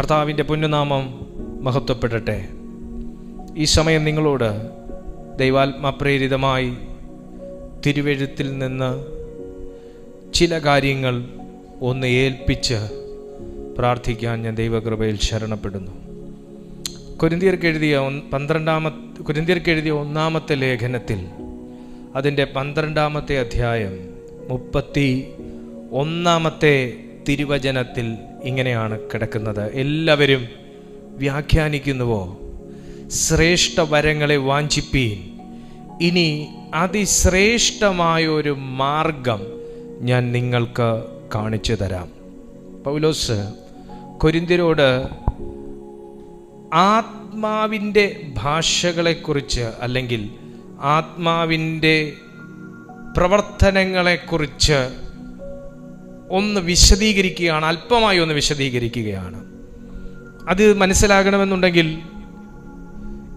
കർത്താവിന്റെ പുണ്യനാമം മഹത്വപ്പെടട്ടെ. ഈ സമയം നിങ്ങളോട് ദൈവാത്മപ്രേരിതമായി തിരുവെഴുത്തിൽ നിന്ന് ചില കാര്യങ്ങൾ ഒന്ന് ഏൽപ്പിച്ച് പ്രാർത്ഥിക്കാൻ ഞാൻ ദൈവകൃപയിൽ ശരണപ്പെടുന്നു. കുരിന്തിയർക്ക് എഴുതിയ പന്ത്രണ്ടാമത്തെ കുരിന്തിയർക്ക് എഴുതിയ ഒന്നാമത്തെ ലേഖനത്തിൽ അതിന്റെ പന്ത്രണ്ടാമത്തെ അധ്യായം മുപ്പത്തി ഒന്നാമത്തെ തിരുവചനത്തിൽ ഇങ്ങനെയാണ് കിടക്കുന്നത്. എല്ലാവരും വ്യാഖ്യാനിക്കുന്നുവോ? ശ്രേഷ്ഠ വരങ്ങളെ വാഞ്ചിപ്പീൻ. ഇനി അതിശ്രേഷ്ഠമായ ഒരു മാർഗം ഞാൻ നിങ്ങൾക്ക് കാണിച്ചു തരാം. പൗലോസ് കൊരിന്തിരോട് ആത്മാവിന്റെ ഭാഷകളെക്കുറിച്ച് അല്ലെങ്കിൽ ആത്മാവിന്റെ പ്രവർത്തനങ്ങളെക്കുറിച്ച് ഒന്ന് വിശദീകരിക്കുകയാണ് അല്പമായി ഒന്ന് വിശദീകരിക്കുകയാണ്. അത് മനസ്സിലാകണമെന്നുണ്ടെങ്കിൽ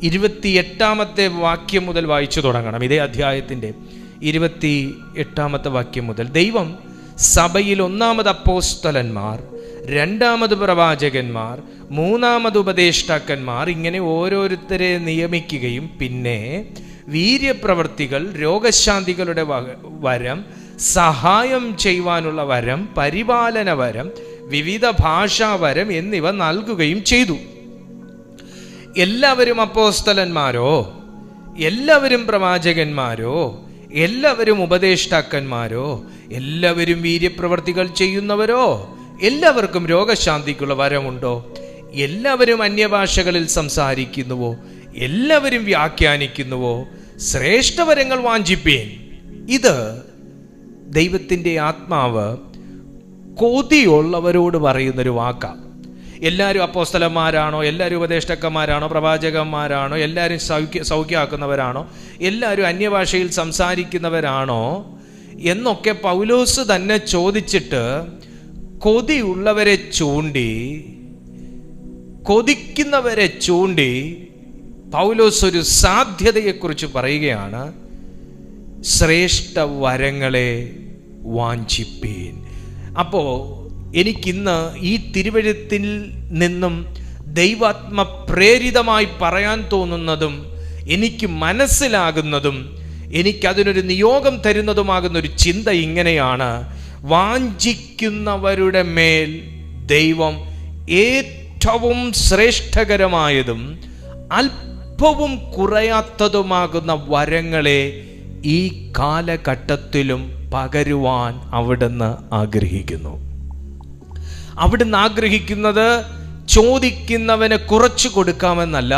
ഇരുപത്തി എട്ടാമത്തെ വാക്യം മുതൽ വായിച്ചു തുടങ്ങണം. ഇതേ അധ്യായത്തിന്റെ ഇരുപത്തി എട്ടാമത്തെ വാക്യം മുതൽ. ദൈവം സഭയിൽ ഒന്നാമത് അപ്പോസ്തലന്മാർ രണ്ടാമത് പ്രവാചകന്മാർ മൂന്നാമത് ഉപദേഷ്ടാക്കന്മാർ ഇങ്ങനെ ഓരോരുത്തരെ നിയമിക്കുകയും പിന്നെ വീര്യപ്രവർത്തികൾ രോഗശാന്തികളുടെ വരം സഹായം ചെയ്യുവാനുള്ള വരം പരിപാലന വരം വിവിധ ഭാഷാ വരം എന്നിവ നൽകുകയും ചെയ്തു. എല്ലാവരും അപ്പോസ്തലന്മാരോ? എല്ലാവരും പ്രവാചകന്മാരോ? എല്ലാവരും ഉപദേഷ്ടാക്കന്മാരോ? എല്ലാവരും വീര്യപ്രവർത്തികൾ ചെയ്യുന്നവരോ? എല്ലാവർക്കും രോഗശാന്തിക്കുള്ള വരമുണ്ടോ? എല്ലാവരും അന്യഭാഷകളിൽ സംസാരിക്കുന്നുവോ? എല്ലാവരും വ്യാഖ്യാനിക്കുന്നുവോ? ശ്രേഷ്ഠവരങ്ങൾ വാഞ്ചിപ്പേൻ. ഇത് ദൈവത്തിന്റെ ആത്മാവ് കൊതിയുള്ളവരോട് പറയുന്നൊരു വാക്കാണ് എല്ലാവരും അപ്പോസ്തലന്മാരാണോ? എല്ലാവരും ഉപദേഷ്ടക്കന്മാരാണോ? പ്രവാചകന്മാരാണോ? എല്ലാവരും സൗഖ്യ സൗഖ്യമാക്കുന്നവരാണോ എല്ലാവരും അന്യഭാഷയിൽ സംസാരിക്കുന്നവരാണോ? എന്നൊക്കെ പൗലോസ് തന്നെ ചോദിച്ചിട്ട് കൊതിയുള്ളവരെ ചൂണ്ടി കൊതിക്കുന്നവരെ ചൂണ്ടി പൗലോസ് ഒരു സാധ്യതയെക്കുറിച്ച് പറയുകയാണ് ശ്രേഷ്ഠ വരങ്ങളെ വാഞ്ചിപ്പീൻ. അപ്പോൾ എനിക്കിന്ന് ഈ തിരുവഴുത്തിൽ നിന്നും ദൈവാത്മ പ്രേരിതമായി പറയാൻ തോന്നുന്നതും എനിക്ക് മനസ്സിലാകുന്നതും എനിക്കതിനൊരു നിയോഗം തരുന്നതുമാകുന്ന ഒരു ചിന്ത ഇങ്ങനെയാണ്. വാഞ്ചിക്കുന്നവരുടെ മേൽ ദൈവം ഏറ്റവും ശ്രേഷ്ഠകരമായതും അല്പവും കുറയാത്തതുമാകുന്ന വരങ്ങളെ ഈ കാലഘട്ടത്തിലും പകരുവാൻ അവിടുന്ന് ആഗ്രഹിക്കുന്നു. അവിടുന്ന് ആഗ്രഹിക്കുന്നത് ചോദിക്കുന്നവന് കുറച്ചു കൊടുക്കാമെന്നല്ല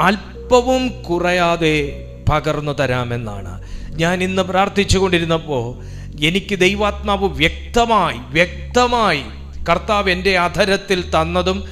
അല്പവും കുറയാതെ പകർന്നു തരാമെന്നാണ്. ഞാൻ ഇന്ന് പ്രാർത്ഥിച്ചു കൊണ്ടിരുന്നപ്പോൾ എനിക്ക് ദൈവാത്മാവ് വ്യക്തമായി വ്യക്തമായി കർത്താവ് എന്റെ അധരത്തിൽ തന്നതും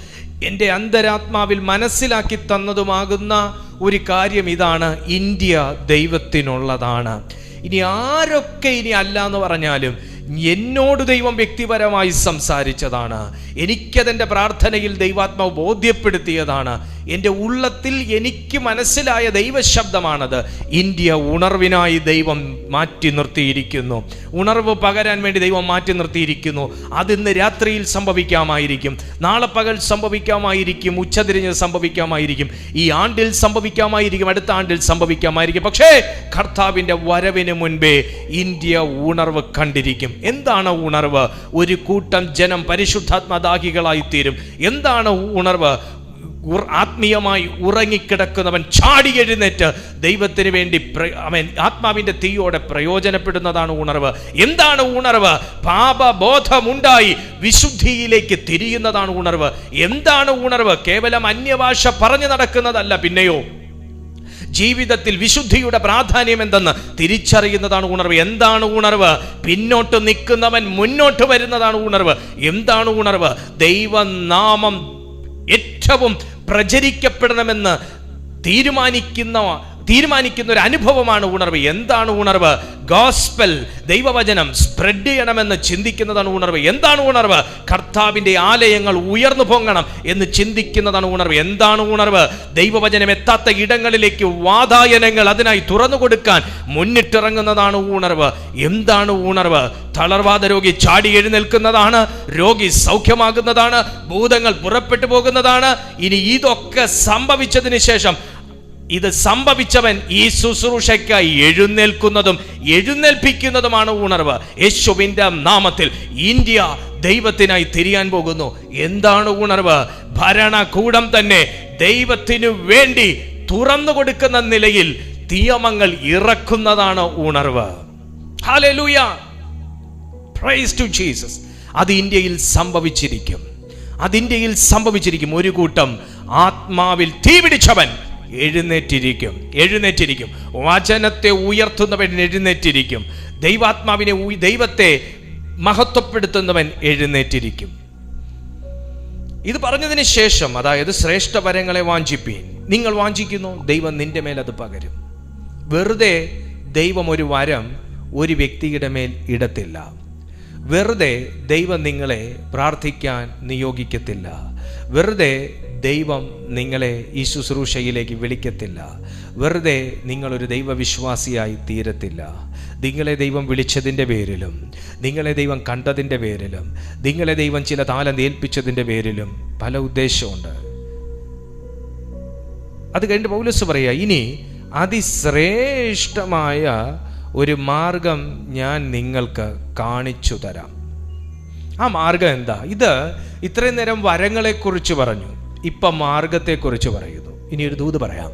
എന്റെ അന്തരാത്മാവിൽ മനസ്സിലാക്കി തന്നതുമാകുന്ന ഒരു കാര്യം ഇതാണ്. ഇന്ത്യ ദൈവത്തിനുള്ളതാണ്. ഇനി ആരൊക്കെ ഇനി അല്ല എന്ന് പറഞ്ഞാലും എന്നോട് ദൈവം വ്യക്തിപരമായി സംസാരിച്ചതാണ്. എനിക്കതെന്റെ പ്രാർത്ഥനയിൽ ദൈവാത്മാവ് ബോധ്യപ്പെടുത്തിയതാണ്. എന്റെ ഉള്ളത്തിൽ എനിക്ക് മനസ്സിലായ ദൈവശബ്ദമാണത്. ഇന്ത്യ ഉണർവിനായി ദൈവം മാറ്റി നിർത്തിയിരിക്കുന്നു. ഉണർവ് പകരാൻ വേണ്ടി ദൈവം മാറ്റി നിർത്തിയിരിക്കുന്നു. അതിന്ന് രാത്രിയിൽ സംഭവിക്കാമായിരിക്കും. നാളെ പകൽ സംഭവിക്കാമായിരിക്കും. ഉച്ചതിരിഞ്ഞ് സംഭവിക്കാമായിരിക്കും. ഈ ആണ്ടിൽ സംഭവിക്കാമായിരിക്കും. അടുത്ത ആണ്ടിൽ സംഭവിക്കാമായിരിക്കും. പക്ഷേ കർത്താവിന്റെ വരവിന് മുൻപേ ഇന്ത്യ ഉണർവ് കണ്ടിരിക്കും. എന്താണ് ഉണർവ്? ഒരു കൂട്ടം ജനം പരിശുദ്ധാത്മദാഹികളായിത്തീരും. എന്താണ് ഉണർവ്? ആത്മീയമായി ഉറങ്ങിക്കിടക്കുന്നവൻ ചാടി എഴുന്നേറ്റ് ദൈവത്തിന് വേണ്ടി അവൻ ആത്മാവിന്റെ തീയോടെ പ്രയോജനപ്പെടുന്നതാണ് ഉണർവ്. എന്താണ് ഉണർവ്? പാപബോധമുണ്ടായി വിശുദ്ധിയിലേക്ക് തിരിയുന്നതാണ് ഉണർവ്. എന്താണ് ഉണർവ്? കേവലം അന്യഭാഷ പറഞ്ഞു നടക്കുന്നതല്ല പിന്നെയോ? ജീവിതത്തിൽ വിശുദ്ധിയുടെ പ്രാധാന്യം എന്തെന്ന് തിരിച്ചറിയുന്നതാണ് ഉണർവ്. എന്താണ് ഉണർവ്? പിന്നോട്ട് നിൽക്കുന്നവൻ മുന്നോട്ട് വരുന്നതാണ് ഉണർവ്. എന്താണ് ഉണർവ്? ദൈവനാമം ഏറ്റവും പ്രചരിക്കപ്പെടണമെന്ന് തീരുമാനിക്കുന്ന തീരുമാനിക്കുന്ന ഒരു അനുഭവമാണ് ഉണർവ്. എന്താണ് ഉണർവ്? ഗോസ്പൽ ദൈവവചനം സ്പ്രെഡ് ചെയ്യണമെന്ന് ചിന്തിക്കുന്നതാണ് ഉണർവ്. എന്താണ് ഉണർവ്? കർത്താവിന്റെ ആലയങ്ങൾ ഉയർന്നു പൊങ്ങണം എന്ന് ചിന്തിക്കുന്നതാണ് ഉണർവ്. എന്താണ് ഉണർവ്? ദൈവവചനം എത്താത്ത ഇടങ്ങളിലേക്ക് വാതായനങ്ങൾ അതിനായി തുറന്നു കൊടുക്കാൻ മുന്നിട്ടിറങ്ങുന്നതാണ് ഉണർവ്. എന്താണ് ഉണർവ്? തളർവാദ രോഗി ചാടി എഴുന്നേൽക്കുന്നതാണ് രോഗി സൗഖ്യമാകുന്നതാണ് ഭൂതങ്ങൾ പുറപ്പെട്ടു പോകുന്നതാണ്. ഇനി ഇതൊക്കെ സംഭവിച്ചതിന് ശേഷം ഇത് സംഭവിച്ചവൻ ഈ ശുശ്രൂഷയ്ക്കായി എഴുന്നേൽക്കുന്നതും എഴുന്നേൽപ്പിക്കുന്നതുമാണ് ഉണർവ്. യേശുവിന്റെ നാമത്തിൽ ഇന്ത്യ ദൈവത്തിനായി തിരിയാൻ പോകുന്നു. എന്താണ് ഉണർവ്? ഭരണകൂടം തന്നെ ദൈവത്തിനു വേണ്ടി തുറന്നു കൊടുക്കുന്ന നിലയിൽ നിയമങ്ങൾ ഇറക്കുന്നതാണ് ഉണർവ്. അത് ഇന്ത്യയിൽ സംഭവിച്ചിരിക്കും. അത് ഇന്ത്യയിൽ സംഭവിച്ചിരിക്കും. ഒരു കൂട്ടം ആത്മാവിൽ തീ പിടിച്ചവൻ എഴുന്നേറ്റിരിക്കും. എഴുന്നേറ്റിരിക്കും. വചനത്തെ ഉയർത്തുന്നവൻ എഴുന്നേറ്റിരിക്കും. ദൈവാത്മാവിനെ ദൈവത്തെ മഹത്വപ്പെടുത്തുന്നവൻ എഴുന്നേറ്റിരിക്കും. ഇത് പറഞ്ഞതിന് ശേഷം അതായത് ശ്രേഷ്ഠ വരങ്ങളെ വാഞ്ചിപ്പീൻ. നിങ്ങൾ വാഞ്ചിക്കുന്നു ദൈവം നിന്റെ മേൽ അത് പകരും. വെറുതെ ദൈവം ഒരു വരം ഒരു വ്യക്തിയുടെ മേൽ ഇടത്തില്ല. വെറുതെ ദൈവം നിങ്ങളെ പ്രാർത്ഥിക്കാൻ നിയോഗിക്കത്തില്ല. വെറുതെ ദൈവം നിങ്ങളെ ഈ ശുശ്രൂഷയിലേക്ക് വിളിക്കത്തില്ല. വെറുതെ നിങ്ങളൊരു ദൈവവിശ്വാസിയായി തീരത്തില്ല. നിങ്ങളെ ദൈവം വിളിച്ചതിന്റെ പേരിലും നിങ്ങളെ ദൈവം കണ്ടതിന്റെ പേരിലും നിങ്ങളെ ദൈവം ചില താലം ഏൽപ്പിച്ചതിന്റെ പേരിലും പല ഉദ്ദേശമുണ്ട് അത് കഴിഞ്ഞ് പൗലസ് പറയുക ഇനി അതിശ്രേഷ്ഠമായ ഒരു മാർഗം ഞാൻ നിങ്ങൾക്ക് കാണിച്ചു തരാം. ആ മാർഗം എന്താ? ഇത് ഇത്രയും നേരം വരങ്ങളെക്കുറിച്ച് പറഞ്ഞു. ഇപ്പം മാർഗത്തെക്കുറിച്ച് പറയുന്നു. ഇനി ഒരു ദൂത് പറയാം.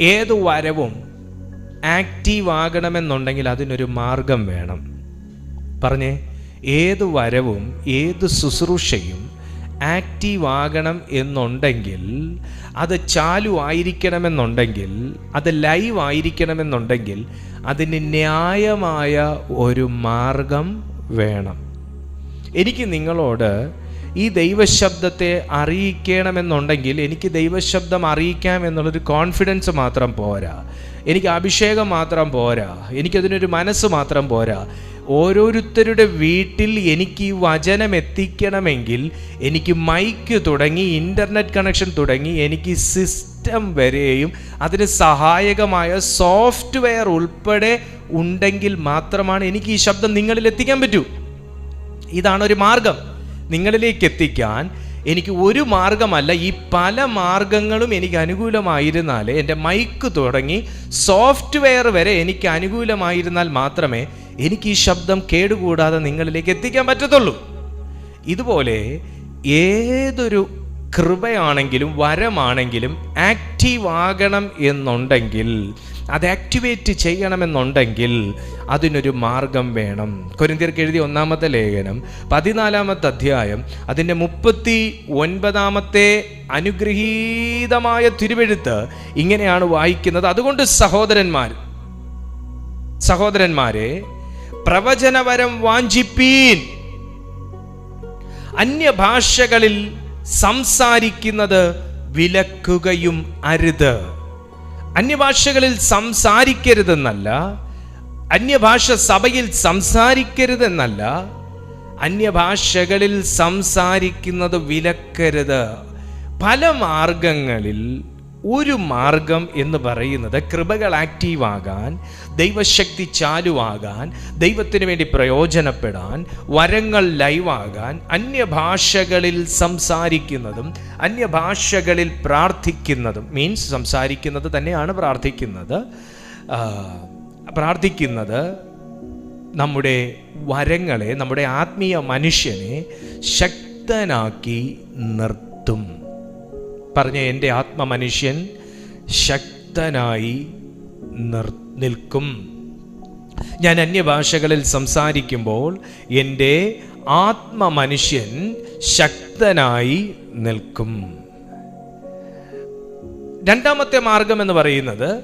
ഏത് വരവും ആക്റ്റീവ് ആകണമെന്നുണ്ടെങ്കിൽ അതിനൊരു മാർഗം വേണം. പറഞ്ഞേ ഏത് വരവും ഏത് ശുശ്രൂഷയും ആക്റ്റീവ് ആകണം എന്നുണ്ടെങ്കിൽ അത് ചാലു ആയിരിക്കണമെന്നുണ്ടെങ്കിൽ അത് ലൈവ് ആയിരിക്കണമെന്നുണ്ടെങ്കിൽ അതിന് ന്യായമായ ഒരു മാർഗം വേണം. എനിക്ക് നിങ്ങളോട് ഈ ദൈവശബ്ദത്തെ അറിയിക്കണമെന്നുണ്ടെങ്കിൽ എനിക്ക് ദൈവശബ്ദം അറിയിക്കാം എന്നുള്ളൊരു കോൺഫിഡൻസ് മാത്രം പോരാ. എനിക്ക് അഭിഷേകം മാത്രം പോരാ. എനിക്കതിനൊരു മനസ്സ് മാത്രം പോരാ. ഓരോരുത്തരുടെ വീട്ടിൽ എനിക്ക് ഈ വചനം എത്തിക്കണമെങ്കിൽ എനിക്ക് മൈക്ക് തുടങ്ങി ഇന്റർനെറ്റ് കണക്ഷൻ തുടങ്ങി എനിക്ക് സിസ്റ്റം വരെയും അതിന് സഹായകമായ സോഫ്റ്റ്വെയർ ഉൾപ്പെടെ ഉണ്ടെങ്കിൽ മാത്രമാണ് എനിക്ക് ഈ ശബ്ദം നിങ്ങളിൽ എത്തിക്കാൻ പറ്റൂ. ഇതാണ് ഒരു മാർഗം. നിങ്ങളിലേക്ക് എത്തിക്കാൻ എനിക്ക് ഒരു മാർഗമല്ല. ഈ പല മാർഗങ്ങളും എനിക്ക് അനുകൂലമായിരുന്നാൽ എന്റെ മൈക്ക് തുടങ്ങി സോഫ്റ്റ്വെയർ വരെ എനിക്ക് അനുകൂലമായിരുന്നാൽ മാത്രമേ എനിക്ക് ഈ ശബ്ദം കേടുകൂടാതെ നിങ്ങളിലേക്ക് എത്തിക്കാൻ പറ്റത്തുള്ളൂ. ഇതുപോലെ ഏതൊരു കൃപയാണെങ്കിലും വരമാണെങ്കിലും ആക്റ്റീവ് ആകണം എന്നുണ്ടെങ്കിൽ അത് ആക്ടിവേറ്റ് ചെയ്യണമെന്നുണ്ടെങ്കിൽ അതിനൊരു മാർഗം വേണം. കൊരിന്തിയർക്ക് എഴുതിയ ഒന്നാമത്തെ ലേഖനം പതിനാലാമത്തെ അധ്യായം അതിന്റെ മുപ്പത്തി ഒൻപതാമത്തെ അനുഗ്രഹീതമായ തിരുവെഴുത്ത് ഇങ്ങനെയാണ് വായിക്കുന്നത്. അതുകൊണ്ട് സഹോദരന്മാർ സഹോദരന്മാരെ പ്രവചനവരം വാഞ്ചിപ്പീൻ. അന്യഭാഷകളിൽ സംസാരിക്കുന്നത് വിലക്കുകയും അരുത്. അന്യഭാഷകളിൽ സംസാരിക്കരുതെന്നല്ല അന്യഭാഷ സഭയിൽ സംസാരിക്കരുതെന്നല്ല അന്യഭാഷകളിൽ സംസാരിക്കുന്നത് വിലക്കരുത്. പല മാർഗങ്ങളിൽ ഒരു മാർഗം എന്ന് പറയുന്നത് കൃപകൾ ആക്റ്റീവ് ആകാൻ ദൈവശക്തി ചാലുവാകാൻ ദൈവത്തിന് വേണ്ടി പ്രയോജനപ്പെടാൻ വരങ്ങൾ ലൈവാകാൻ അന്യഭാഷകളിൽ സംസാരിക്കുന്നതും അന്യഭാഷകളിൽ പ്രാർത്ഥിക്കുന്നതും മീൻസ് സംസാരിക്കുന്നത് തന്നെയാണ് പ്രാർത്ഥിക്കുന്നത്. പ്രാർത്ഥിക്കുന്നത് നമ്മുടെ വരങ്ങളെ നമ്മുടെ ആത്മീയ മനുഷ്യനെ ശക്തനാക്കി നിർത്തും. പറഞ്ഞ എന്റെ ആത്മമനുഷ്യൻ ശക്തനായി നിർ നിൽക്കും. ഞാൻ അന്യഭാഷകളിൽ സംസാരിക്കുമ്പോൾ എന്റെ ആത്മമനുഷ്യൻ ശക്തനായി നിൽക്കും. രണ്ടാമത്തെ മാർഗം എന്ന് പറയുന്നത്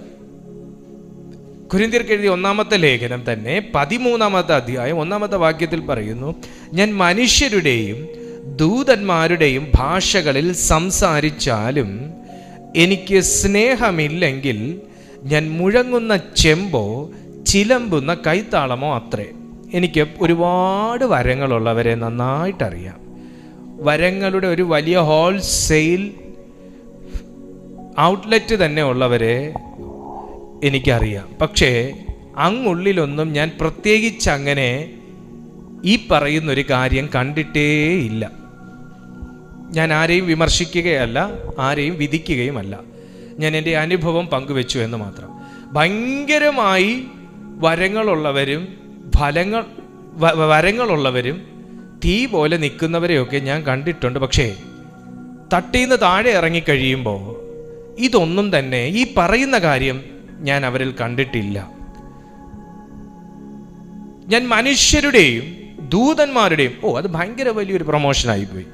കുരിന്തിയർക്ക് എഴുതിയ ഒന്നാമത്തെ ലേഖനം തന്നെ പതിമൂന്നാമത്തെ അധ്യായം ഒന്നാമത്തെ വാക്യത്തിൽ പറയുന്നു ഞാൻ മനുഷ്യരുടെയും ദൂതന്മാരുടെയും ഭാഷകളിൽ സംസാരിച്ചാലും എനിക്ക് സ്നേഹമില്ലെങ്കിൽ ഞാൻ മുഴങ്ങുന്ന ചെമ്പോ ചിലമ്പുന്ന കൈത്താളമോ അത്രേ. എനിക്ക് ഒരുപാട് വരങ്ങളുള്ളവരെ നന്നായിട്ടറിയാം. വരങ്ങളുടെ ഒരു വലിയ ഹോൾസെയിൽ ഔട്ട്ലെറ്റ് തന്നെ ഉള്ളവരെ എനിക്കറിയാം. പക്ഷേ അങ്ങുള്ളിലൊന്നും ഞാൻ പ്രത്യേകിച്ച് അങ്ങനെ ഈ പറയുന്നൊരു കാര്യം കണ്ടിട്ടേയില്ല. ഞാൻ ആരെയും വിമർശിക്കുകയല്ല ആരെയും വിധിക്കുകയുമല്ല. ഞാൻ എന്റെ അനുഭവം പങ്കുവെച്ചു എന്ന് മാത്രം. ഭയങ്കരമായി വരങ്ങളുള്ളവരും ഫലങ്ങൾ വരങ്ങളുള്ളവരും തീ പോലെ നിൽക്കുന്നവരെയൊക്കെ ഞാൻ കണ്ടിട്ടുണ്ട്. പക്ഷേ തട്ടിന്ന് താഴെ ഇറങ്ങിക്കഴിയുമ്പോൾ ഇതൊന്നും തന്നെ ഈ പറയുന്ന കാര്യം ഞാൻ അവരിൽ കണ്ടിട്ടില്ല. ഞാൻ മനുഷ്യരുടെയും ദൂതന്മാരുടെയും ഓ അത് ഭയങ്കര വലിയൊരു പ്രൊമോഷനായി പോയി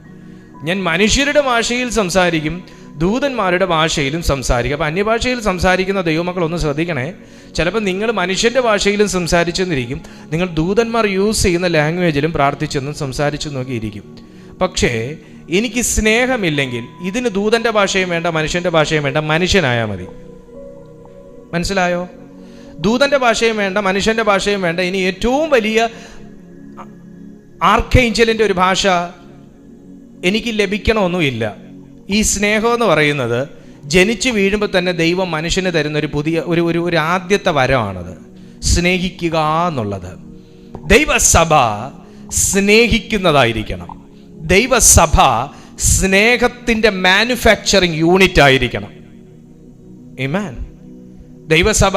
ഞാൻ മനുഷ്യരുടെ ഭാഷയിൽ സംസാരിക്കും ദൂതന്മാരുടെ ഭാഷയിലും സംസാരിക്കും. അപ്പം അന്യഭാഷയിൽ സംസാരിക്കുന്ന ദൈവമക്കൾ ഒന്ന് ശ്രദ്ധിക്കണേ. ചിലപ്പോൾ നിങ്ങൾ മനുഷ്യന്റെ ഭാഷയിലും സംസാരിച്ചെന്നിരിക്കും. നിങ്ങൾ ദൂതന്മാർ യൂസ് ചെയ്യുന്ന ലാംഗ്വേജിലും പ്രാർത്ഥിച്ചെന്നും സംസാരിച്ചു നോക്കിയിരിക്കും പക്ഷേ എനിക്ക് സ്നേഹമില്ലെങ്കിൽ ഇതിന് ദൂതന്റെ ഭാഷയും വേണ്ട മനുഷ്യന്റെ ഭാഷയും വേണ്ട മനുഷ്യനായാൽ മതി. മനസ്സിലായോ? ദൂതന്റെ ഭാഷയും വേണ്ട മനുഷ്യന്റെ ഭാഷയും വേണ്ട ഇനി ഏറ്റവും വലിയ ആർക്കേഞ്ചലിന്റെ ഒരു ഭാഷ എനിക്ക് ലഭിക്കണമൊന്നുമില്ല. ഈ സ്നേഹം എന്ന് പറയുന്നത് ജനിച്ചു വീഴുമ്പോൾ തന്നെ ദൈവം മനുഷ്യന് തരുന്ന ഒരു പുതിയ ഒരു ഒരു ഒരു ആദ്യത്തെ വരമാണത്. സ്നേഹിക്കുക എന്നുള്ളത്. ദൈവസഭ സ്നേഹിക്കുന്നതായിരിക്കണം. ദൈവസഭ സ്നേഹത്തിന്റെ മാനുഫാക്ചറിങ് യൂണിറ്റ് ആയിരിക്കണം. ഇമാൻ ദൈവസഭ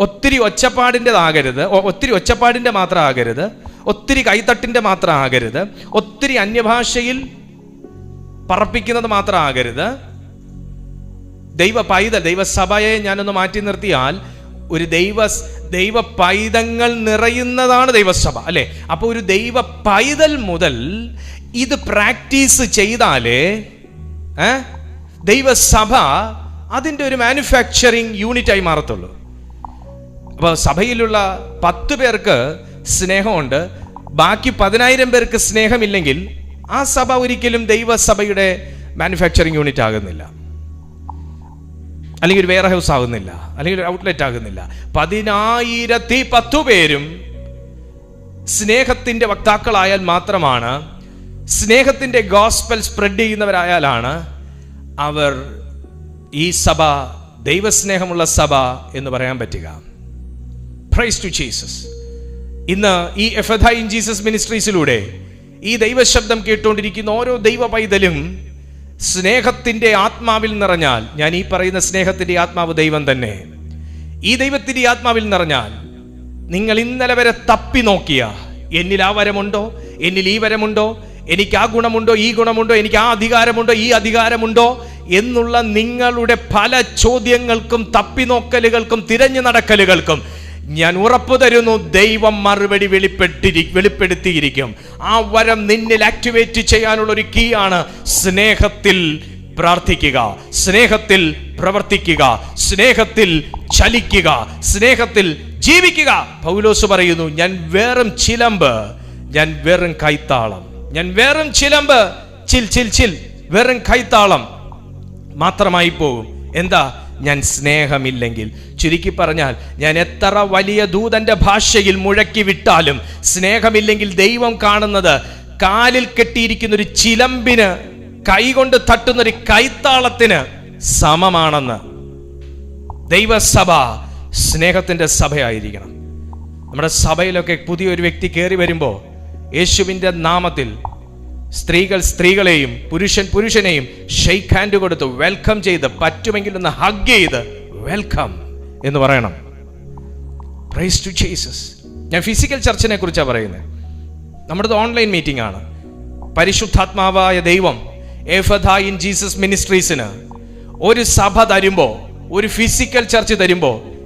ഒത്തിരി ഒച്ചപ്പാടിന്റെതാകരുത്. ഒത്തിരി ഒച്ചപ്പാടിന്റെ മാത്രം ആകരുത് ഒത്തിരി കൈത്തട്ടിന്റെ മാത്രം ആകരുത്. ഒത്തിരി അന്യഭാഷയിൽ പറപ്പിക്കുന്നത് മാത്രം ആകരുത്. ദൈവ പൈതൽ ദൈവസഭയെ ഞാനൊന്ന് മാറ്റി നിർത്തിയാൽ ഒരു ദൈവ ദൈവ പൈതങ്ങൾ നിറയുന്നതാണ് ദൈവസഭ അല്ലെ? അപ്പോൾ ഒരു ദൈവ പൈതൽ മുതൽ ഇത് പ്രാക്ടീസ് ചെയ്താലേ ദൈവസഭ അതിന്റെ ഒരു മാനുഫാക്ചറിങ് യൂണിറ്റായി മാറത്തുള്ളൂ. അപ്പോൾ സഭയിലുള്ള പത്ത് പേർക്ക് സ്നേഹമുണ്ട്. ബാക്കി പതിനായിരം പേർക്ക് സ്നേഹമില്ലെങ്കിൽ ആ സഭ ഒരിക്കലും ദൈവസഭയുടെ മാനുഫാക്ചറിങ് യൂണിറ്റ് ആകുന്നില്ല. അല്ലെങ്കിൽ ഒരു വെയർ ഹൗസ് ആകുന്നില്ല. അല്ലെങ്കിൽ ഒരു ഔട്ട്ലെറ്റ് ആകുന്നില്ല. പതിനായിരത്തി പത്തു പേരും സ്നേഹത്തിന്റെ വക്താക്കളായാൽ മാത്രമാണ് സ്നേഹത്തിന്റെ ഗോസ്പൽ സ്പ്രെഡ് ചെയ്യുന്നവരായാലാണ് അവർ ഈ സഭ ദൈവസ്നേഹമുള്ള സഭ എന്ന് പറയാൻ പറ്റുക. പ്രൈസ് ടു ജീസസ് ഇന്ന് ഈ എഫദ ഇൻ ജീസസ് മിനിസ്ട്രീസിലൂടെ ഈ ദൈവശബ്ദം കേട്ടുകൊണ്ടിരിക്കുന്ന ഓരോ ദൈവ പൈതലും സ്നേഹത്തിന്റെ ആത്മാവിൽ നിറഞ്ഞാൽ ഞാൻ ഈ പറയുന്ന സ്നേഹത്തിന്റെ ആത്മാവ് ദൈവം തന്നെ. ഈ ദൈവത്തിന്റെ ആത്മാവിൽ നിറഞ്ഞാൽ നിങ്ങൾ ഇന്നലെ വരെ തപ്പി നോക്കിയ എന്നിൽ ആ വരമുണ്ടോ? എന്നിൽ ഈ വരമുണ്ടോ? എനിക്ക് ആ ഗുണമുണ്ടോ? ഈ ഗുണമുണ്ടോ? എനിക്ക് ആ അധികാരമുണ്ടോ? ഈ അധികാരമുണ്ടോ? എന്നുള്ള നിങ്ങളുടെ പല ചോദ്യങ്ങൾക്കും തപ്പി നോക്കലുകൾക്കും തിരഞ്ഞു നടക്കലുകൾക്കും ഞാൻ ഉറപ്പു തരുന്നു ദൈവം മറുപടി വെളിപ്പെട്ടിരി വെളിപ്പെടുത്തിയിരിക്കും. ആ വരം നിന്നിൽ ആക്ടിവേറ്റ് ചെയ്യാനുള്ള ഒരു കീ ആണ് സ്നേഹത്തിൽ പ്രാർത്ഥിക്കുക സ്നേഹത്തിൽ പ്രവർത്തിക്കുക സ്നേഹത്തിൽ ചലിക്കുക സ്നേഹത്തിൽ ജീവിക്കുക. പൗലോസ് പറയുന്നു ഞാൻ വെറും ചിലമ്പ് ഞാൻ വെറും കൈത്താളം. ഞാൻ വെറും ചിലമ്പ് ചിൽ ചിൽ ചിൽ വെറും കൈത്താളം മാത്രമായി പോകും. എന്താ? ഞാൻ സ്നേഹമില്ലെങ്കിൽ. ചുരുക്കി പറഞ്ഞാൽ ഞാൻ എത്ര വലിയ ദൂതന്റെ ഭാഷയിൽ മുഴക്കി വിട്ടാലും സ്നേഹമില്ലെങ്കിൽ ദൈവം കാണുന്നത് കാലിൽ കെട്ടിയിരിക്കുന്ന ഒരു ചിലമ്പിന് കൈകൊണ്ട് തട്ടുന്ന ഒരു കൈത്താളത്തിന് സമമാണെന്ന്. ദൈവസഭ സ്നേഹത്തിന്റെ സഭയായിരിക്കണം. നമ്മുടെ സഭയിലൊക്കെ പുതിയൊരു വ്യക്തി കയറി വരുമ്പോൾ യേശുവിന്റെ നാമത്തിൽ സ്ത്രീകൾ സ്ത്രീകളെയും പുരുഷൻ പുരുഷനെയും ഷെയ്ക്ക് ഹാൻഡ് കൊടുത്ത് വെൽക്കം ചെയ്ത് പറ്റുമെങ്കിൽ ഒന്ന് ഹഗ് ചെയ്ത് വെൽക്കം എന്ന് പറയണം. പ്രൈസ് ടു ജീസസ് ഞാൻ ഫിസിക്കൽ ചർച്ചിനെ കുറിച്ചാണ് പറയുന്നത് നമ്മുടെ ഓൺലൈൻ മീറ്റിംഗ് ആണ്. പരിശുദ്ധാത്മാവായ ദൈവം എഫദ ഇൻ ജീസസ് മിനിസ്ട്രീസിന് ഒരു സഭ തരുമ്പോൾ ഒരു ഫിസിക്കൽ ചർച്ച് തരുമ്പോൾ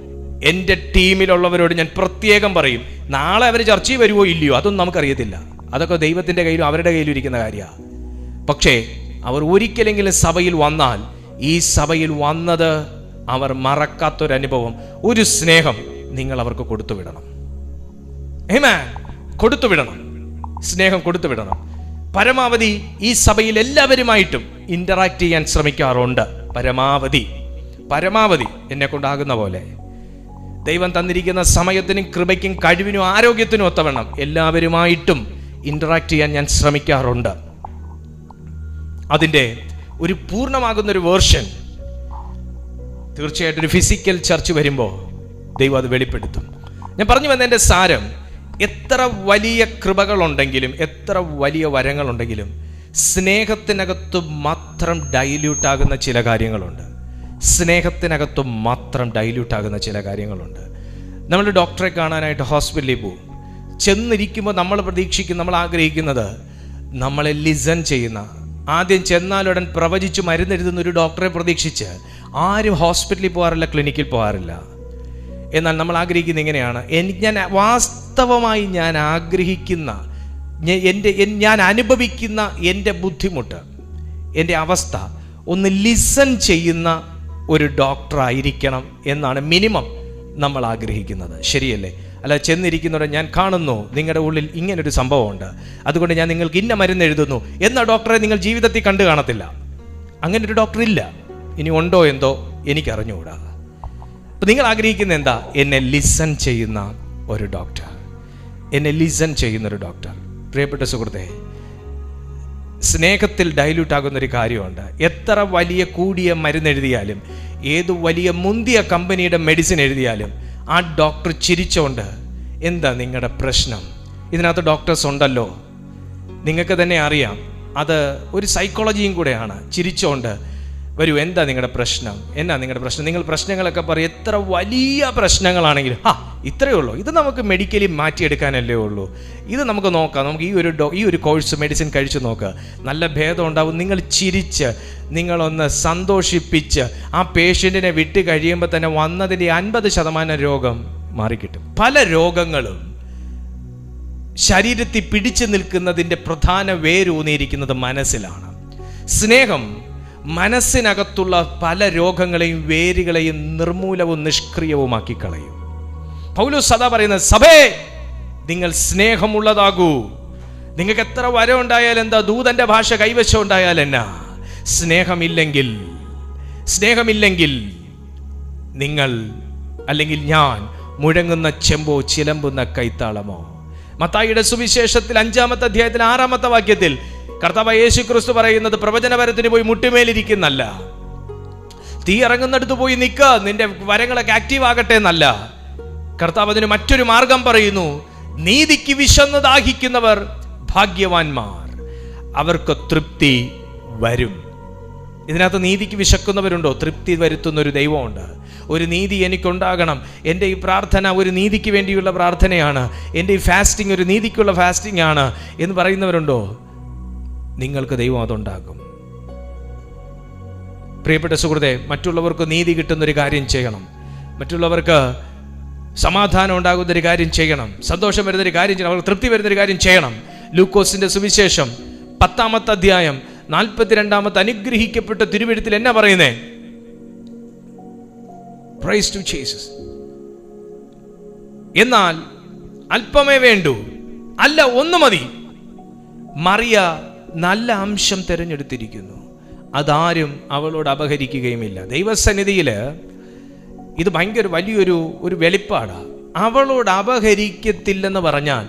എന്റെ ടീമിലുള്ളവരോട് ഞാൻ പ്രത്യേകം പറയും നാളെ അവർ ചർച്ചയിൽ വരുമോ ഇല്ലയോ? അതൊന്നും നമുക്കറിയത്തില്ല. അതൊക്കെ ദൈവത്തിന്റെ കയ്യിലും അവരുടെ കയ്യിലും ഇരിക്കുന്ന കാര്യമാണ് പക്ഷേ അവർ ഒരിക്കലെങ്കിലും സഭയിൽ വന്നാൽ ഈ സഭയിൽ വന്നത് അവർ മറക്കാത്തൊരനുഭവം ഒരു സ്നേഹം നിങ്ങൾ അവർക്ക് കൊടുത്തു വിടണം Amen. കൊടുത്തു വിടണം സ്നേഹം കൊടുത്തു വിടണം പരമാവധി ഈ സഭയിൽ എല്ലാവരുമായിട്ടും ഇന്ററാക്ട് ചെയ്യാൻ ശ്രമിക്കാറുണ്ട്. പരമാവധി. പരമാവധി എന്നെ കൊണ്ടാകുന്ന പോലെ. ദൈവം തന്നിരിക്കുന്ന സമയത്തിനും കൃപയ്ക്കും കഴിവിനും ആരോഗ്യത്തിനും ഒത്തവണ്ണം എല്ലാവരുമായിട്ടും ഇന്ററാക്ട് ചെയ്യാൻ ഞാൻ ശ്രമിക്കാറുണ്ട്. അതിന്റെ ഒരു പൂർണമാകുന്നൊരു വേർഷൻ തീർച്ചയായിട്ടും ഒരു ഫിസിക്കൽ ചർച്ച് വരുമ്പോൾ ദൈവം അത് വെളിപ്പെടുത്തും. ഞാൻ പറഞ്ഞു വന്നതിന്റെ സാരം എത്ര വലിയ കൃപകളുണ്ടെങ്കിലും എത്ര വലിയ വരങ്ങളുണ്ടെങ്കിലും സ്നേഹത്തിനകത്ത് മാത്രം ഡൈല്യൂട്ട് ആകുന്ന ചില കാര്യങ്ങളുണ്ട്. സ്നേഹത്തിനകത്ത് മാത്രം ഡൈല്യൂട്ട് ആകുന്ന ചില കാര്യങ്ങളുണ്ട്. നമ്മൾ ഡോക്ടറെ കാണാനായിട്ട് ഹോസ്പിറ്റലിൽ പോകും ചെന്നിരിക്കുമ്പോൾ നമ്മൾ പ്രതീക്ഷിക്കും നമ്മൾ ആഗ്രഹിക്കുന്നത് നമ്മളെ ലിസൺ ചെയ്യുന്ന ആദ്യം ചെന്നാലുടൻ പ്രവചിച്ച് മരുന്നെഴുതുന്ന ഒരു ഡോക്ടറെ പ്രതീക്ഷിച്ച് ആരും ഹോസ്പിറ്റലിൽ പോകാറില്ല ക്ലിനിക്കിൽ പോകാറില്ല. എന്നാൽ നമ്മൾ ആഗ്രഹിക്കുന്ന ഇങ്ങനെയാണ്. എനിക്ക് ഞാൻ വാസ്തവമായി ഞാൻ ആഗ്രഹിക്കുന്ന എന്റെ ഞാൻ അനുഭവിക്കുന്ന എന്റെ ബുദ്ധിമുട്ട് എന്റെ അവസ്ഥ ഒന്ന് ലിസൺ ചെയ്യുന്ന ഒരു ഡോക്ടറായിരിക്കണം എന്നാണ് മിനിമം നമ്മൾ ആഗ്രഹിക്കുന്നത്. ശരിയല്ലേ? അല്ല ചെന്നിരിക്കുന്നവരെ ഞാൻ കാണുന്നു. നിങ്ങളുടെ ഉള്ളിൽ ഇങ്ങനൊരു സംഭവമുണ്ട്. അതുകൊണ്ട് ഞാൻ നിങ്ങൾക്ക് ഇന്ന മരുന്ന് എഴുതുന്നു. എന്ന ഡോക്ടറെ നിങ്ങൾ ജീവിതത്തിൽ കണ്ടു കാണത്തില്ല? അങ്ങനെ ഒരു ഡോക്ടർ ഇല്ല. ഇനി ഉണ്ടോ എന്തോ എനിക്കറിഞ്ഞുകൂടാ. അപ്പം നിങ്ങൾ ആഗ്രഹിക്കുന്ന എന്താ? എന്നെ ലിസൺ ചെയ്യുന്ന ഒരു ഡോക്ടർ. എന്നെ ലിസൺ ചെയ്യുന്ന ഒരു ഡോക്ടർ. പ്രിയപ്പെട്ട സുഹൃത്തെ സ്നേഹത്തിൽ ഡൈല്യൂട്ട് ആകുന്ന ഒരു കാര്യമുണ്ട്. എത്ര വലിയ കൂടിയ മരുന്ന് എഴുതിയാലും ഏത് വലിയ മുന്തിയ കമ്പനിയുടെ മെഡിസിൻ എഴുതിയാലും ആ ഡോക്ടർ ചിരിച്ചോണ്ട് എന്താ നിങ്ങളുടെ പ്രശ്നം? ഇതിനകത്ത് ഡോക്ടേഴ്സ് ഉണ്ടല്ലോ. നിങ്ങൾക്ക് തന്നെ അറിയാം അത് ഒരു സൈക്കോളജിയും കൂടെയാണ്. ചിരിച്ചോണ്ട് വരൂ എന്താ നിങ്ങളുടെ പ്രശ്നം? എന്നാ നിങ്ങളുടെ പ്രശ്നം? നിങ്ങൾ പ്രശ്നങ്ങളൊക്കെ പറയും. എത്ര വലിയ പ്രശ്നങ്ങളാണെങ്കിലും ആ ഇത്രയേ ഉള്ളൂ. ഇത് നമുക്ക് മെഡിക്കലി മാറ്റിയെടുക്കാനല്ലേ ഉള്ളൂ. ഇത് നമുക്ക് നോക്കാം. നമുക്ക് ഈ ഒരു ഡോ ഈ ഒരു കോഴ്സ് മെഡിസിൻ കഴിച്ചു നോക്കുക നല്ല ഭേദം ഉണ്ടാവും. നിങ്ങൾ ചിരിച്ച് നിങ്ങളൊന്ന് സന്തോഷിപ്പിച്ച് ആ പേഷ്യന്റിനെ വിട്ട് കഴിയുമ്പോൾ തന്നെ വന്നതിന്റെ അൻപത് ശതമാനം രോഗം മാറിക്കിട്ടും. പല രോഗങ്ങളും ശരീരത്തിൽ പിടിച്ചു നിൽക്കുന്നതിന്റെ പ്രധാന വേരൂന്നിയിരിക്കുന്നത് മനസ്സിലാണ്. സ്നേഹം മനസ്സിനകത്തുള്ള പല രോഗങ്ങളെയും വേരുകളെയും നിർമൂലവും നിഷ്ക്രിയവുമാക്കി കളയും. പൗലോസ് സദാ പറയുന്നത് സഭേ നിങ്ങൾ സ്നേഹമുള്ളതാകൂ. നിങ്ങൾക്ക് എത്ര വരം ഉണ്ടായാൽ എന്താ ദൂതന്റെ ഭാഷ കൈവശം ഉണ്ടായാൽ എന്നാ? സ്നേഹമില്ലെങ്കിൽ സ്നേഹമില്ലെങ്കിൽ നിങ്ങൾ അല്ലെങ്കിൽ ഞാൻ മുഴങ്ങുന്ന ചെമ്പോ ചിലമ്പുന്ന കൈത്താളമോ? മത്തായിയുടെ സുവിശേഷത്തിൽ അഞ്ചാമത്തെ അധ്യായത്തിൽ ആറാമത്തെ വാക്യത്തിൽ കർത്താവ് യേശു ക്രിസ്തു പറയുന്നത് പ്രവചനപരത്തിന് പോയി മുട്ടുമേലിരിക്കുന്നല്ല തീ ഇറങ്ങുന്നിടത്ത് പോയി നിൽക്കുക നിന്റെ വരങ്ങളൊക്കെ ആക്റ്റീവ് ആകട്ടെ എന്നല്ല. കർത്താവ് അതിന് മറ്റൊരു മാർഗം പറയുന്നു. നീതിക്ക് വിശന്ന് ദാഹിക്കുന്നവർ ഭാഗ്യവാന്മാർ. അവർക്ക് തൃപ്തി വരും. ഇതിനകത്ത് നീതിക്ക് വിശക്കുന്നവരുണ്ടോ? തൃപ്തി വരുത്തുന്ന ഒരു ദൈവമുണ്ട്. ഒരു നീതി എനിക്കുണ്ടാകണം. എന്റെ ഈ പ്രാർത്ഥന ഒരു നീതിക്ക് വേണ്ടിയുള്ള പ്രാർത്ഥനയാണ്. എന്റെ ഈ ഫാസ്റ്റിംഗ് ഒരു നീതിക്കുള്ള ഫാസ്റ്റിംഗ് ആണ് എന്ന് പറയുന്നവരുണ്ടോ? നിങ്ങൾക്ക് ദൈവം അതുണ്ടാകും. പ്രിയപ്പെട്ട സുഹൃത്തെ മറ്റുള്ളവർക്ക് നീതി കിട്ടുന്ന ഒരു കാര്യം ചെയ്യണം. മറ്റുള്ളവർക്ക് സമാധാനം ഉണ്ടാകുന്ന ഒരു കാര്യം ചെയ്യണം. സന്തോഷം വരുന്നൊരു കാര്യം ചെയ്യണം. അവർക്ക് തൃപ്തി വരുന്നൊരു കാര്യം ചെയ്യണം. ലൂക്കോസിന്റെ സുവിശേഷം പത്താമത്തെ അധ്യായം നാൽപ്പത്തിരണ്ടാമത്തെ അനുഗ്രഹിക്കപ്പെട്ട തിരുവഴുത്തിൽ എന്നാ പറയുന്നേ? പ്രൈസ് ടു ജീസസ് എന്നാൽ അല്പമേ വേണ്ടു. അല്ല ഒന്ന് മതി. മറിയ നല്ല അംശം തിരഞ്ഞെടുത്തിരിക്കുന്നു. അതാരും അവളോട് അപഹരിക്കുകയുമില്ല. ദൈവസന്നിധിയിൽ ഇത് ഭയങ്കര വലിയൊരു ഒരു വെളിപ്പാടാണ് അവളോട് അപഹരിക്കത്തില്ലെന്ന് പറഞ്ഞാൽ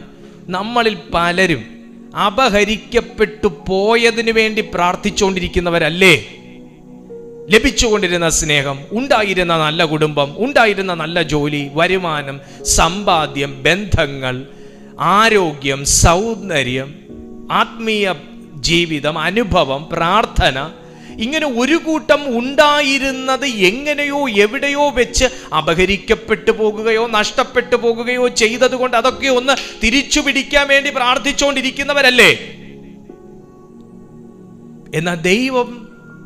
നമ്മളിൽ പലരും അപഹരിക്കപ്പെട്ടു പോയതിനു വേണ്ടി പ്രാർത്ഥിച്ചുകൊണ്ടിരിക്കുന്നവരല്ലേ? ലഭിച്ചുകൊണ്ടിരുന്ന സ്നേഹം ഉണ്ടായിരുന്ന നല്ല കുടുംബം ഉണ്ടായിരുന്ന നല്ല ജോലി വരുമാനം സമ്പാദ്യം ബന്ധങ്ങൾ ആരോഗ്യം സൗന്ദര്യം ആത്മീയ ജീവിതം അനുഭവം പ്രാർത്ഥന ഇങ്ങനെ ഒരു കൂട്ടം ഉണ്ടായിരുന്നത് എങ്ങനെയോ എവിടെയോ വെച്ച് അപഹരിക്കപ്പെട്ടു പോകുകയോ നഷ്ടപ്പെട്ടു പോകുകയോ ചെയ്തതുകൊണ്ട് അതൊക്കെ ഒന്ന് തിരിച്ചു പിടിക്കാൻ വേണ്ടി പ്രാർത്ഥിച്ചുകൊണ്ടിരിക്കുന്നവരല്ലേ എന്നാൽ ദൈവം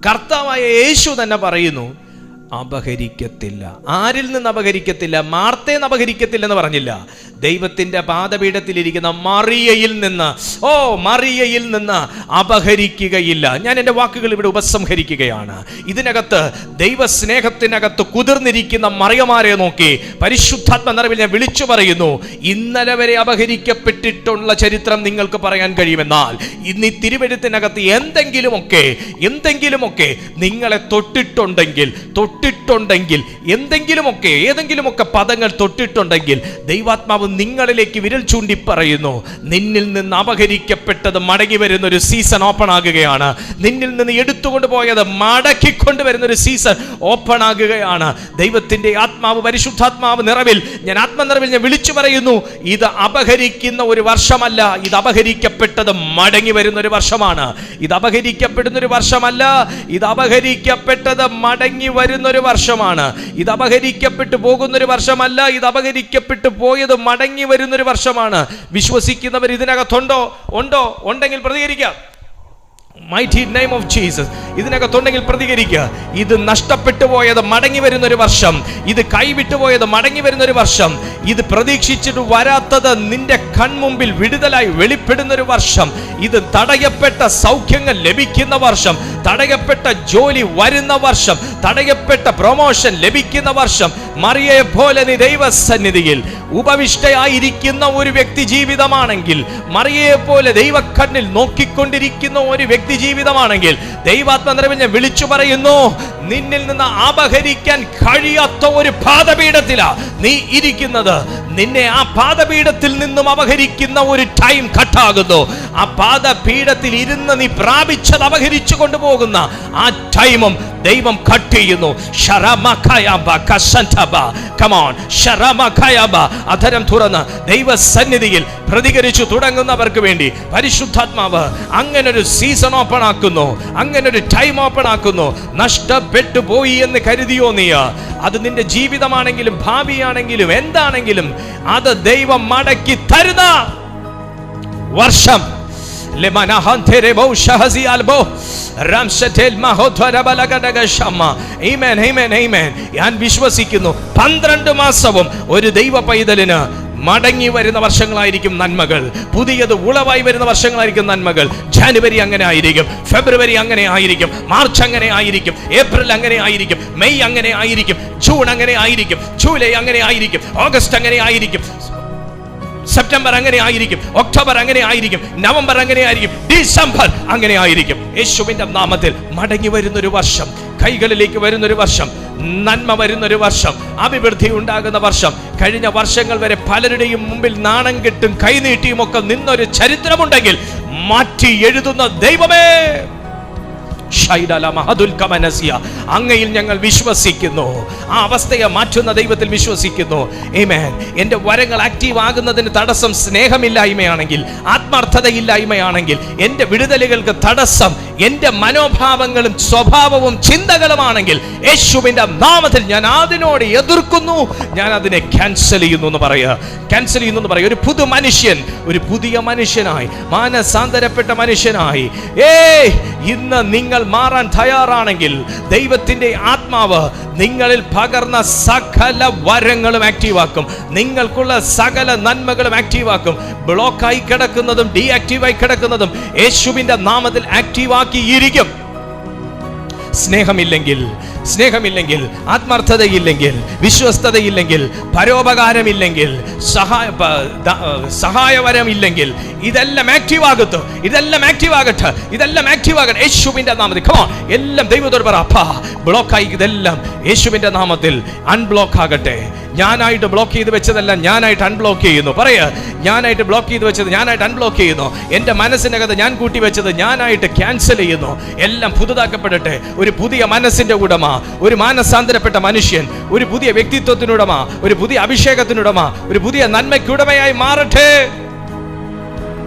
കർത്താവായ യേശു തന്നെ പറയുന്നു അപഹരിക്കത്തില്ല. ആരിൽ നിന്ന് അപഹരിക്കത്തില്ല? മാർത്തേന്ന് അപഹരിക്കത്തില്ലെന്ന് പറഞ്ഞില്ല. ദൈവത്തിന്റെ പാദപീഠത്തിലിരിക്കുന്ന മറിയയിൽ നിന്ന് ഓ മറിയയിൽ നിന്ന് അപഹരിക്കുകയില്ല. ഞാൻ എന്റെ വാക്കുകൾ ഇവിടെ ഉപസംഹരിക്കുകയാണ്. ഇതിനകത്ത് ദൈവസ്നേഹത്തിനകത്ത് കുതിർന്നിരിക്കുന്ന മറിയമാരെ നോക്കി പരിശുദ്ധാത്മ നിറവിൽ ഞാൻ വിളിച്ചു പറയുന്നു ഇന്നലെ വരെ അപഹരിക്കപ്പെട്ടിട്ടുള്ള ചരിത്രം നിങ്ങൾക്ക് പറയാൻ കഴിയുമെന്നാൽ ഇന്ന് ഈ തിരുവഴുത്തിനകത്ത് എന്തെങ്കിലുമൊക്കെ എന്തെങ്കിലുമൊക്കെ നിങ്ങളെ തൊട്ടിട്ടുണ്ടെങ്കിൽ തൊട്ട് തൊട്ടിട്ടുണ്ടെങ്കിൽ എന്തെങ്കിലുമൊക്കെ ഏതെങ്കിലുമൊക്കെ പദങ്ങൾ തൊട്ടിട്ടുണ്ടെങ്കിൽ ദൈവാത്മാവ് നിങ്ങളിലേക്ക് വിരൽ ചൂണ്ടി പറയുന്നു നിന്നിൽ നിന്ന് അപഹരിക്കപ്പെട്ടത് മടങ്ങി വരുന്ന ഒരു സീസൺ ഓപ്പൺ ആകുകയാണ്. നിന്നിൽ നിന്ന് എടുത്തുകൊണ്ട് പോയത് മടക്കിക്കൊണ്ട് വരുന്ന ഒരു സീസൺ ഓപ്പൺ ആകുകയാണ്. ദൈവത്തിന്റെ ആത്മാവ് പരിശുദ്ധാത്മാവ് നിറവിൽ ഞാൻ ആത്മനിറവിൽ ഞാൻ വിളിച്ചു പറയുന്നു ഇത് അപഹരിക്കുന്ന ഒരു വർഷമല്ല ഇത് അപഹരിക്കപ്പെട്ടത് മടങ്ങി വരുന്ന ഒരു വർഷമാണ്. ഇത് അപഹരിക്കപ്പെടുന്ന ഒരു വർഷമല്ല ഇത് അപഹരിക്കപ്പെട്ടത് മടങ്ങി വരുന്ന ഒരു വർഷമാണ്. ഇത് അപഹരിക്കപ്പെട്ടു പോകുന്നൊരു വർഷമല്ല ഇത് അപഹരിക്കപ്പെട്ടു പോയത് മടങ്ങി വരുന്നൊരു വർഷമാണ്. വിശ്വസിക്കുന്നവർ ഇതിനകത്തുണ്ടോ? ഉണ്ടോ? ഉണ്ടെങ്കിൽ പ്രതികരിക്കാം. മൈറ്റി നെയിം ഓഫ് ജീസസ് ഇതിനകത്തുണ്ടെങ്കിൽ പ്രതികരിക്കുക. ഇത് നഷ്ടപ്പെട്ടു പോയത് മടങ്ങി വരുന്ന ഒരു വർഷം. ഇത് കൈവിട്ടു പോയത് മടങ്ങി വരുന്ന ഒരു വർഷം. ഇത് പ്രതീക്ഷിച്ചിട്ട് വരാത്തത് നിന്റെ കൺമുമ്പിൽ വിടുതലായി വെളിപ്പെടുന്ന ഒരു വർഷം. ഇത് തടയപ്പെട്ട സൗഖ്യങ്ങൾ ലഭിക്കുന്ന വർഷം. തടയപ്പെട്ട ജോലി വരുന്ന വർഷം. തടയപ്പെട്ട പ്രൊമോഷൻ ലഭിക്കുന്ന വർഷം. മറിയെ പോലെ നീ ദൈവസന്നിധിയിൽ ഉപവിഷ്ടയായിരിക്കുന്ന ഒരു വ്യക്തി ജീവിതമാണെങ്കിൽ മറിയയെ പോലെ ദൈവക്കണ്ണിൽ നോക്കിക്കൊണ്ടിരിക്കുന്ന ഒരു വ്യക്തി ജീവിതമാണെങ്കിൽ ദൈവാത്മ നിറവിൽ ഞാൻ വിളിച്ചു പറയുന്നു നിന്നിൽ നിന്ന് അപഹരിക്കാൻ കഴിയാത്ത ഒരു പാദപീഠത്തിലാ നീ ഇരിക്കുന്നത്. നിന്നെ ആ പാദപീഠത്തിൽ നിന്നും അപഹരിക്കുന്ന ഒരു ടൈം കട്ടാകുന്നു ആ പാദപീഠത്തിൽ ഇരുന്ന് നീ പ്രാപിച്ചത് അപഹരിച്ചു കൊണ്ടുപോകുന്ന ആ ടൈമും ദൈവം കട്ട് ചെയ്യുന്നു. അധരം തുറന്ന് ദൈവസന്നിധിയിൽ പ്രതികരിച്ചു തുടങ്ങുന്നവർക്ക് വേണ്ടി പരിശുദ്ധാത്മാവ് അങ്ങനെ ഒരു സീസൺ ഓപ്പൺ ആക്കുന്നു അങ്ങനെ ഒരു ടൈം ഓപ്പൺ ആക്കുന്നു. നഷ്ടപ്പെട്ടു പോയി എന്ന് കരുതിയോ നീ? അത് നിന്റെ ജീവിതമാണെങ്കിലും ഭാവിയാണെങ്കിലും എന്താണെങ്കിലും അത് ദൈവം മടക്കി തരുന്ന വർഷം. ഞാൻ വിശ്വസിക്കുന്നു പന്ത്രണ്ട് മാസവും ഒരു ദൈവ പൈതലിന് മടങ്ങി വരുന്ന വർഷങ്ങളായിരിക്കും നന്മകൾ പുതിയത് ഉളവായി വരുന്ന വർഷങ്ങളായിരിക്കും നന്മകൾ ജാനുവരി അങ്ങനെ ആയിരിക്കും ഫെബ്രുവരി അങ്ങനെ ആയിരിക്കും മാർച്ച് അങ്ങനെ ആയിരിക്കും ഏപ്രിൽ അങ്ങനെ ആയിരിക്കും മെയ് അങ്ങനെ ആയിരിക്കും ജൂൺ അങ്ങനെ ആയിരിക്കും ജൂലൈ അങ്ങനെ ആയിരിക്കും ഓഗസ്റ്റ് അങ്ങനെ ആയിരിക്കും സെപ്റ്റംബർ അങ്ങനെ ആയിരിക്കും ഒക്ടോബർ അങ്ങനെ ആയിരിക്കും നവംബർ അങ്ങനെ ആയിരിക്കും ഡിസംബർ അങ്ങനെ ആയിരിക്കും യേശുവിന്റെ നാമത്തിൽ മടങ്ങി വരുന്നൊരു വർഷം കൈകളിലേക്ക് വരുന്നൊരു വർഷം നന്മ വരുന്നൊരു വർഷം അഭിവൃദ്ധി ഉണ്ടാകുന്ന വർഷം കഴിഞ്ഞ വർഷങ്ങൾ വരെ പലരുടെയും മുമ്പിൽ നാണം കെട്ടും കൈനീട്ടിയും ഒക്കെ നിന്നൊരു ചരിത്രമുണ്ടെങ്കിൽ മാറ്റി എഴുതുന്ന ദൈവമേ. അങ്ങയിൽ ഞങ്ങൾ വിശ്വസിക്കുന്നു. ആ അവസ്ഥയെ മാറ്റുന്ന ദൈവത്തിൽ വിശ്വസിക്കുന്നു. എന്റെ വരങ്ങൾ ആക്റ്റീവ് ആകുന്നതിന് തടസ്സം സ്നേഹമില്ലായ്മയാണെങ്കിൽ ആത്മാർത്ഥതയില്ലായ്മയാണെങ്കിൽ എന്റെ വിടുതലുകൾക്ക് തടസ്സം എന്റെ മനോഭാവങ്ങളും സ്വഭാവവും ചിന്തകളുമാണെങ്കിൽ യേശുവിന്റെ നാമത്തിൽ ഞാൻ അതിനോട് എതിർക്കുന്നു. ഞാൻ അതിനെ ക്യാൻസൽ ചെയ്യുന്നു എന്ന് പറയുക. ക്യാൻസൽ ചെയ്യുന്നു എന്ന് പറയുക. ഒരു പുതു മനുഷ്യൻ ഒരു പുതിയ മനുഷ്യനായി മാനസാന്തരപ്പെട്ട മനുഷ്യനായി. ഏയ് ഇന്ന് നിങ്ങൾ മാറാൻ തയ്യാറാണെങ്കിൽ ദൈവത്തിന്റെ ആത്മാവ് നിങ്ങളിൽ പകർന്ന സകല വരങ്ങളും ആക്റ്റീവാക്കും. നിങ്ങൾക്കുള്ള സകല നന്മകളും ആക്റ്റീവാക്കും. ബ്ലോക്കായി കിടക്കുന്നതും ഡീആക്റ്റീവായി കിടക്കുന്നതും യേശുവിന്റെ നാമത്തിൽ ആക്റ്റീവാക്കിയിരിക്കും. സ്നേഹമില്ലെങ്കിൽ സ്നേഹമില്ലെങ്കിൽ ആത്മാർത്ഥതയില്ലെങ്കിൽ വിശ്വസ്തതയില്ലെങ്കിൽ പരോപകാരമില്ലെങ്കിൽ സഹായ സഹായവരം ഇല്ലെങ്കിൽ ഇതെല്ലാം ആക്റ്റീവ് ആകത്തു ഇതെല്ലാം ആക്റ്റീവ് ആകട്ടെ ഇതെല്ലാം ആക്റ്റീവ് ആകട്ടെ യേശുവിന്റെ നാമത്തിൽ എല്ലാം ദൈവത്തോട് പറ അപ്പാ ബ്ലോക്കായി ഇതെല്ലാം യേശുവിന്റെ നാമത്തിൽ അൺബ്ലോക്ക് ആകട്ടെ. ഞാനായിട്ട് ബ്ലോക്ക് ചെയ്ത് വെച്ചതല്ല ഞാനായിട്ട് അൺബ്ലോക്ക് ചെയ്യുന്നു. പറയുക ഞാനായിട്ട് ബ്ലോക്ക് ചെയ്ത് വെച്ചത് ഞാനായിട്ട് അൺബ്ലോക്ക് ചെയ്യുന്നു. എന്റെ മനസ്സിനകത്ത് ഞാൻ കൂട്ടി വെച്ചത് ഞാനായിട്ട് ക്യാൻസൽ ചെയ്യുന്നു. എല്ലാം പുതുതാക്കപ്പെടട്ടെ. ഒരു പുതിയ മനസ്സിന്റെ ഉടമ ഒരു മാനസാന്തരപ്പെട്ട മനുഷ്യൻ ഒരു പുതിയ വ്യക്തിത്വത്തിനുടമ ഒരു പുതിയ അഭിഷേകത്തിനുടമ ഒരു പുതിയ നന്മയ്ക്കുടമയായി മാറട്ടെ.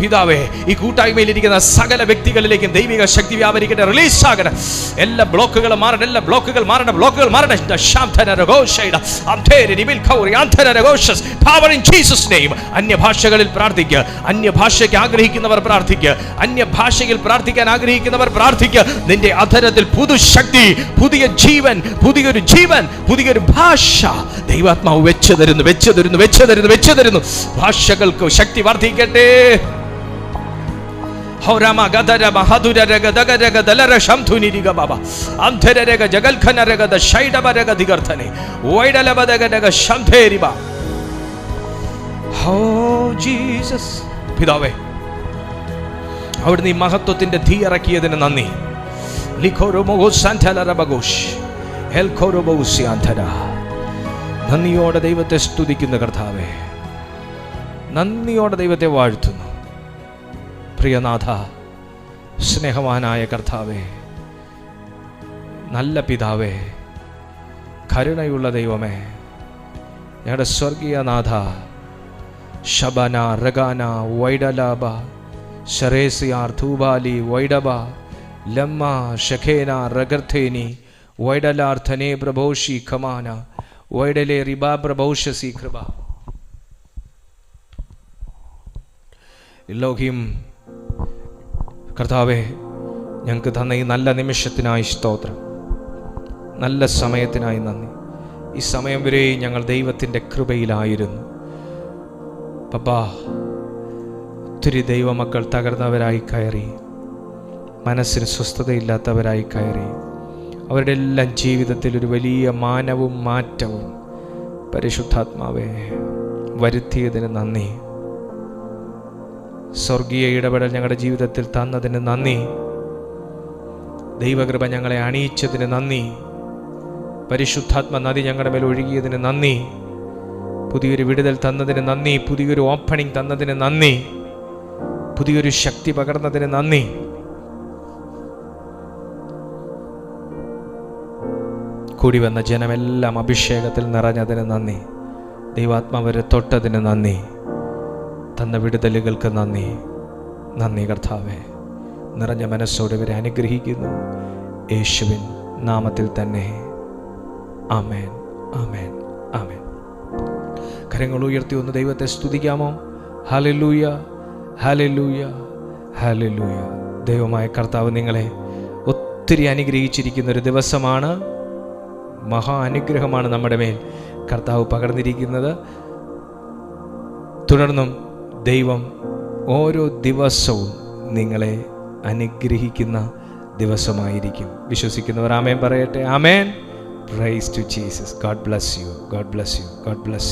പിതാവേ ഈ കൂട്ടായ്മയിൽ ഇരിക്കുന്ന സകല വ്യക്തികളിലേക്കും ദൈവിക ശക്തി വ്യാപരിക്കട്ടെ റിലീസ് ആകട്ടെ. എല്ലാ ബ്ലോക്കുകളും മാറട്ടെ എല്ലാ ബ്ലോക്കുകൾ മാറട്ടെ ബ്ലോക്കുകൾ മാറട്ടെ. അന്യഭാഷകളിൽ പ്രാർത്ഥിക്കുക. അന്യഭാഷയ്ക്ക് ആഗ്രഹിക്കുന്നവർ പ്രാർത്ഥിക്കുക. അന്യഭാഷയിൽ പ്രാർത്ഥിക്കാൻ ആഗ്രഹിക്കുന്നവർ പ്രാർത്ഥിക്കുക. നിന്റെ അധരത്തിൽ പുതുശക്തി പുതിയ ജീവൻ പുതിയൊരു ജീവൻ പുതിയൊരു ഭാഷ ദൈവാത്മാവ് വെച്ചു തരുന്നു വെച്ചു തരുന്നു വെച്ചു തരുന്നു വെച്ചു തരുന്നു ഭാഷകൾക്ക് ശക്തി വർദ്ധിക്കട്ടെ. അവിടുന്ന് ഈ മഹത്വത്തിന്റെ തീ ഇറക്കിയതിന് നന്ദി. നന്ദിയോടെ ദൈവത്തെ സ്തുതിക്കുന്ന കർത്താവേ നന്ദിയോടെ ദൈവത്തെ വാഴ്ത്തുന്നു. പ്രിയനാഥ സ്നേഹവാനായ കർത്താവേ നല്ല പിതാവേ കരുണയുള്ള ദൈവമേ ഞങ്ങളുടെ സ്വർഗീയ നാഥ ശബന റഗാന വൈഡലാബ ശരേസിയാർ ധൂബാലി വൈഡബ ലമ്മ ഷഖേന റഗർത്ഥേനി വൈഡലാർത്ഥനെ പ്രഭോഷി ഖമാന വൈഡലെ റിബാ പ്രഭോഷസി കൃപ ലോഹിം കർത്താവെ ഞങ്ങൾക്ക് തന്ന ഈ നല്ല നിമിഷത്തിനായി സ്തോത്രം. നല്ല സമയത്തിനായി നന്ദി. ഈ സമയം വരെയും ഞങ്ങൾ ദൈവത്തിന്റെ കൃപയിലായിരുന്നു. പപ്പാ ഒത്തിരി ദൈവമക്കൾ തകർന്നവരായി കയറി. മനസ്സിന് സ്വസ്ഥതയില്ലാത്തവരായി കയറി. അവരുടെ എല്ലാം ജീവിതത്തിൽ ഒരു വലിയ മാനവും മാറ്റവും പരിശുദ്ധാത്മാവെ വരുത്തിയതിന് നന്ദി. സ്വർഗീയ ഇടപെടൽ ഞങ്ങളുടെ ജീവിതത്തിൽ തന്നതിന് നന്ദി. ദൈവകൃപ ഞങ്ങളെ അണിയിച്ചതിന് നന്ദി. പരിശുദ്ധാത്മ നദി ഞങ്ങളുടെ മേൽ ഒഴുകിയതിന് നന്ദി. പുതിയൊരു വിടുതൽ തന്നതിന് നന്ദി. പുതിയൊരു ഓപ്പണിംഗ് തന്നതിന് നന്ദി. പുതിയൊരു ശക്തി പകർന്നതിന് നന്ദി. കൂടി വന്ന ജനമെല്ലാം അഭിഷേകത്തിൽ നിറഞ്ഞതിന് നന്ദി. ദൈവാത്മാവരെ തൊട്ടതിന് നന്ദി. തന്ന വിടുതലുകൾക്ക് നന്ദി. നന്ദി കർത്താവെ. നിറഞ്ഞ മനസ്സോടെ ഇവരെ അനുഗ്രഹിക്കുന്നു. യേശുവിൻ നാമത്തിൽ തന്നെ. ആമേൻ. ആമേൻ. ആമേൻ. കരങ്ങൾ ഉയർത്തി ഒന്ന് ദൈവത്തെ സ്തുതിക്കാമോ? ഹലലൂയ ഹലലൂയ ഹലലൂയ ദൈവമായ കർത്താവ് നിങ്ങളെ ഒത്തിരി അനുഗ്രഹിച്ചിരിക്കുന്ന ഒരു ദിവസമാണ്. മഹാ അനുഗ്രഹമാണ് നമ്മുടെ മേൽ കർത്താവ് പകർന്നിരിക്കുന്നത്. തുടർന്നും ദൈവം ഓരോ ദിവസവും നിങ്ങളെ അനുഗ്രഹിക്കുന്ന ദിവസമായിരിക്കും. വിശ്വസിക്കുന്നവർ ആമേൻ പറയട്ടെ. ആമേൻ. Praise to Jesus God bless you God bless you God bless